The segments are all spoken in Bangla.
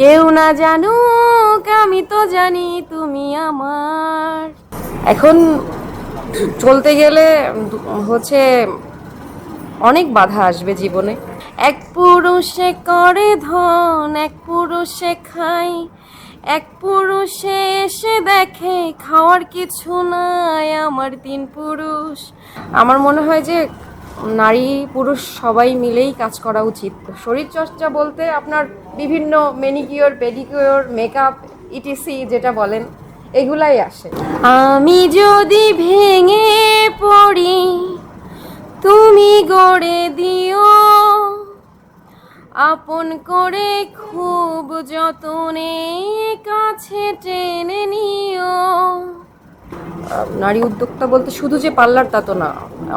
কেউ না জানুক, আমি তো জানি তুমি আমার। এখন চলতে গেলে হচ্ছে অনেক বাধা আসবে জীবনে। এক পুরুষে করে ধন, এক পুরুষে খায়, এক পুরুষে এসে দেখে খাওয়ার কিছু নাই আমার তিন পুরুষ। আমার মনে হয় যে নারী, পুরুষ সবাই মিলেই কাজ করা উচিত। শরীরচর্চা বলতে আপনার বিভিন্ন মেনিকিওর পেডিকিওর মেকআপ ইটিসি যেটা বলেন, এগুলাই আসে। আমি যদি ভেঙে পড়ি, তুমি গড়ে দিও। আপন করে খুব যতনে কাছে টেনে নারী উদ্যোক্তা বলতে শুধু যে পার্লার তা তো না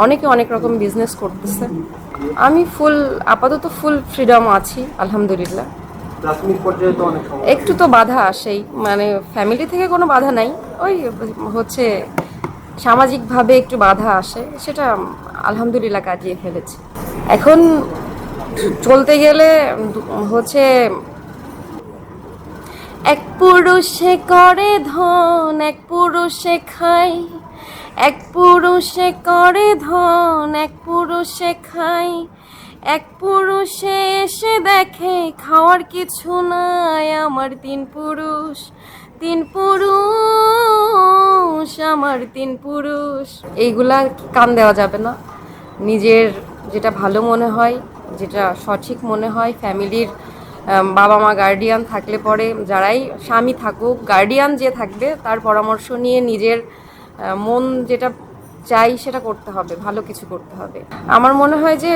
অনেকে অনেক রকম বিজনেস করতেছে। আমি ফুল আপাতত ফুল ফ্রিডম আছি আলহামদুলিল্লাহ। একটু তো বাধা আসেই মানে ফ্যামিলি থেকে কোনো বাধা নাই। ওই হচ্ছে সামাজিকভাবে একটু বাধা আসে সেটা আলহামদুলিল্লাহ কাটিয়ে ফেলেছি। এখন চলতে গেলে হচ্ছে এক পুরুষে করে ধন, এক পুরুষে খায়। এক পুরুষে করে ধন, এক পুরুষে খায়। এক পুরুষে এসে দেখে খাওয়ার কিছু নাই। আমার তিন পুরুষ তিন পুরুষ, আমার তিন পুরুষ। এইগুলা কান দেওয়া যাবে না। নিজের যেটা ভালো মনে হয়, যেটা সঠিক মনে হয়, ফ্যামিলির বাবা মা গার্ডিয়ান থাকলে পরে যারাই স্বামী থাকুক গার্ডিয়ান যে থাকবে, তার পরামর্শ নিয়ে নিজের মন যেটা চাই সেটা করতে হবে, ভালো কিছু করতে হবে। আমার মনে হয় যে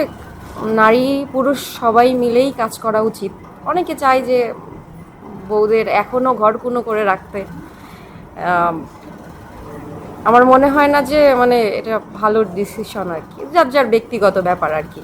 নারী পুরুষ সবাই মিলেই কাজ করা উচিত। অনেকে চায় যে বউদের এখনও ঘর কুনো করে রাখতে। আমার মনে হয় না যে মানে এটা ভালো ডিসিশন আর কি, যার যার ব্যক্তিগত ব্যাপার আর কি।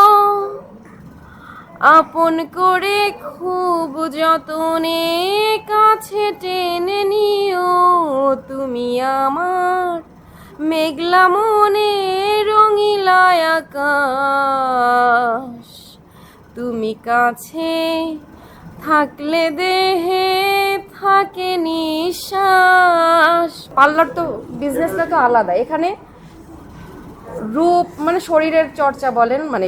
আপন করে খুব যতনে কাছে টেনে নিও। তুমি আমার মেঘলা মনে রঙিলা আকাশ। তুমি কাছে থাকলে দেহে থাকে নিঃশ্বাস। পার্লার তো বিজনেসটা তো আলাদা। এখানে রূপ মানে শরীরের চর্চা বলেন মানে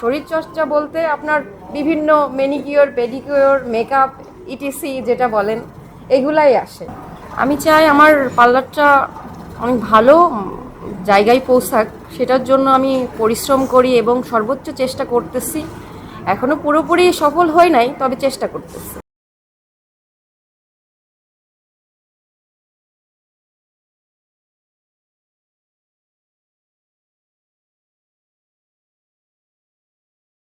শরীর চর্চা বলতে আপনার বিভিন্ন মেনিকিওর পেডিকিওর মেকআপ ইটিসি যেটা বলেন, এগুলাই আসে। আমি চাই আমার পার্লারটা অনেক ভালো জায়গায় পৌঁছাক, সেটার জন্য আমি পরিশ্রম করি এবং সর্বোচ্চ চেষ্টা করতেছি। এখনও পুরোপুরি সফল হয় নাই, তবে চেষ্টা করতেছি।